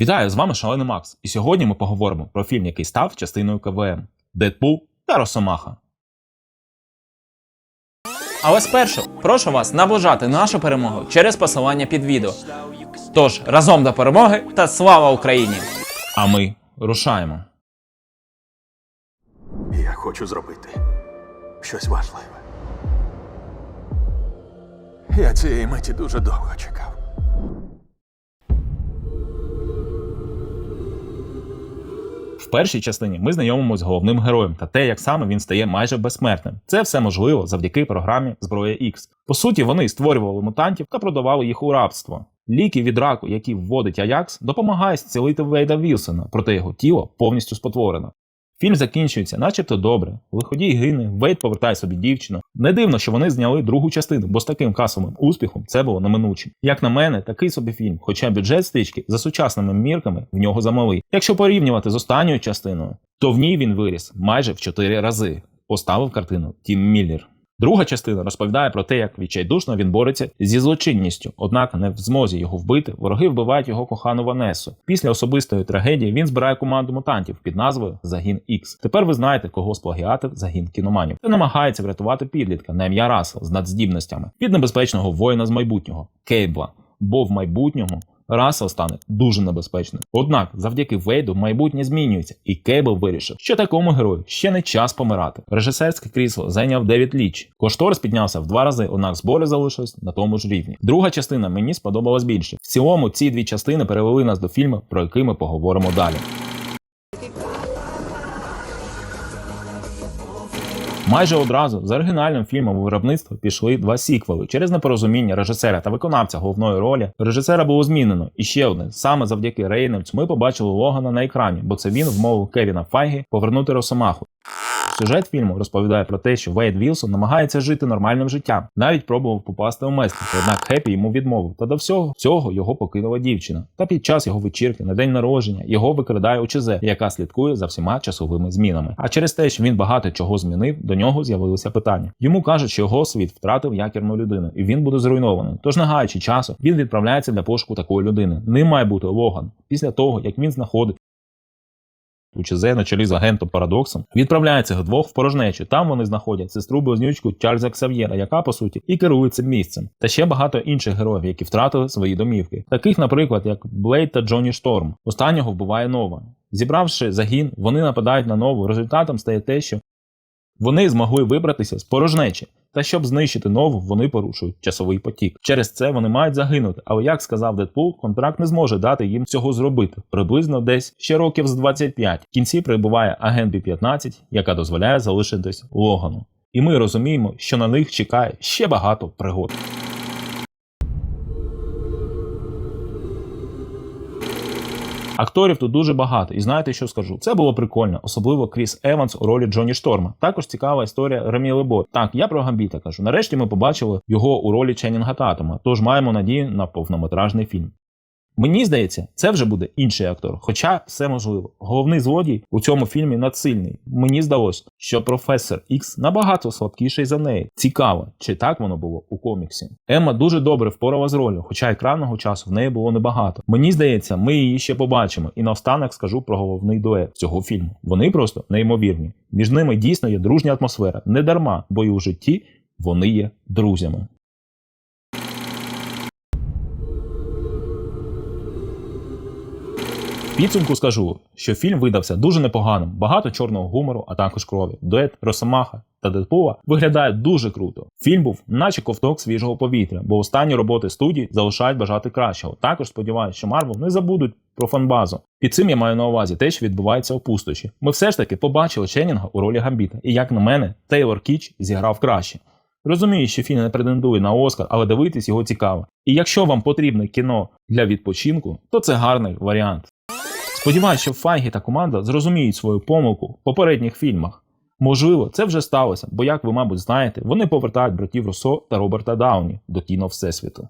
Вітаю, з вами Шалений Макс. І сьогодні ми поговоримо про фільм, який став частиною КВМ Дедпул та Росомаха. Але спершу прошу вас наближати нашу перемогу через посилання під відео. Тож разом до перемоги та слава Україні! А ми рушаємо. Я хочу зробити щось важливе. Я цієї миті дуже довго чекав. В першій частині ми знайомимося з головним героєм та те, як саме він стає майже безсмертним. Це все можливо завдяки програмі Зброя X. По суті, вони створювали мутантів та продавали їх у рабство. Ліки від раку, які вводить Аякс, допомагає зцілити Вейда Вілсона, проте його тіло повністю спотворено. Фільм закінчується, начебто добре. Лиходій гине, Вейт повертає собі дівчину. Не дивно, що вони зняли другу частину, бо з таким касовим успіхом це було неминуче. Як на мене, такий собі фільм, хоча бюджет стрічки за сучасними мірками в нього замалий. Якщо порівнювати з останньою частиною, то в ній він виріс майже в 4 рази. Поставив картину Тім Міллер. Друга частина розповідає про те, як відчайдушно він бореться зі злочинністю, однак не в змозі його вбити, вороги вбивають його кохану Ванесу. Після особистої трагедії він збирає команду мутантів під назвою Загін X. Тепер ви знаєте, кого сплагіатив загін кіноманів та намагається врятувати підлітка на ім'я Рассел з надздібностями від небезпечного воїна з майбутнього Кейбла. Бо в майбутньому Рассел стане дуже небезпечним. Однак, завдяки Вейду майбутнє змінюється, і Кейбл вирішив, що такому герою ще не час помирати. Режисерське крісло зайняв Девід Ліч. Кошторис піднявся в два рази, однак збори залишились на тому ж рівні. Друга частина мені сподобалась більше. В цілому ці дві частини перевели нас до фільму, про який ми поговоримо далі. Майже одразу з оригінальним фільмом у виробництво пішли два сіквели. Через непорозуміння режисера та виконавця головної ролі режисера було змінено. І ще одне саме завдяки Рейнольдс ми побачили Логана на екрані, бо це він вмовив Кевіна Файгі повернути Росомаху. Сюжет фільму розповідає про те, що Вейд Вілсон намагається жити нормальним життям, навіть пробував попасти у месника, однак Хеппі йому відмовив. Та до всього цього його покинула дівчина. Та під час його вечірки на день народження його викрадає ОЧЗ, яка слідкує за всіма часовими змінами. А через те, що він багато чого змінив, до нього з'явилися питання. Йому кажуть, що його світ втратив якірну людину, і він буде зруйнований. Тож, не гаючи часу, він відправляється для пошуку такої людини. Ним має бути Логан. Після того, як він знаходить УЧЗ на чолі з агентом Парадоксом відправляється вдвох в порожнечу. Там вони знаходять сестру близнючку Чарльза Ксав'єра, яка по суті і керує цим місцем, та ще багато інших героїв, які втратили свої домівки, таких, наприклад, як Блейд та Джонні Шторм. Останнього вбиває нова. Зібравши загін, вони нападають на нову. Результатом стає те, що вони змогли вибратися з порожнечі. Та щоб знищити нову, вони порушують часовий потік. Через це вони мають загинути. Але як сказав Дедпул, контракт не зможе дати їм цього зробити. Приблизно десь ще років з 25. В кінці прибуває агент B-15, яка дозволяє залишитись Логану. І ми розуміємо, що на них чекає ще багато пригод. Акторів тут дуже багато, і знаєте, що скажу? Це було прикольно, особливо Кріс Еванс у ролі Джоні Шторма. Також цікава історія Ремі Лебо. Так, я про Гамбіта кажу. Нарешті ми побачили його у ролі Ченнінга Татума, тож маємо надію на повнометражний фільм. Мені здається, це вже буде інший актор, хоча все можливо. Головний злодій у цьому фільмі надсильний. Мені здалося, що професор Ікс набагато слабкіший за неї. Цікаво, чи так воно було у коміксі. Емма дуже добре впорала з ролью, хоча екранного часу в неї було небагато. Мені здається, ми її ще побачимо. І наостанок скажу про головний дует цього фільму. Вони просто неймовірні. Між ними дійсно є дружня атмосфера. Не дарма, бо і у житті вони є друзями. Підсумку скажу, що фільм видався дуже непоганим, багато чорного гумору, а також крові. Дует Росомаха та Дедпула виглядає дуже круто. Фільм був, наче ковток свіжого повітря, бо останні роботи студії залишають бажати кращого. Також сподіваюся, що Марвел не забудуть про фанбазу. Під цим я маю на увазі те, що відбувається у пустоші. Ми все ж таки побачили Ченнінга у ролі Гамбіта, і як на мене, Тейлор Кіч зіграв краще. Розумію, що фільм не претендує на Оскар, але дивитись його цікаво. І якщо вам потрібне кіно для відпочинку, то це гарний варіант. Сподіваюсь, що Файгі та команда зрозуміють свою помилку в попередніх фільмах. Можливо, це вже сталося, бо, як ви, мабуть, знаєте, вони повертають братів Руссо та Роберта Дауні до кіно Всесвіту.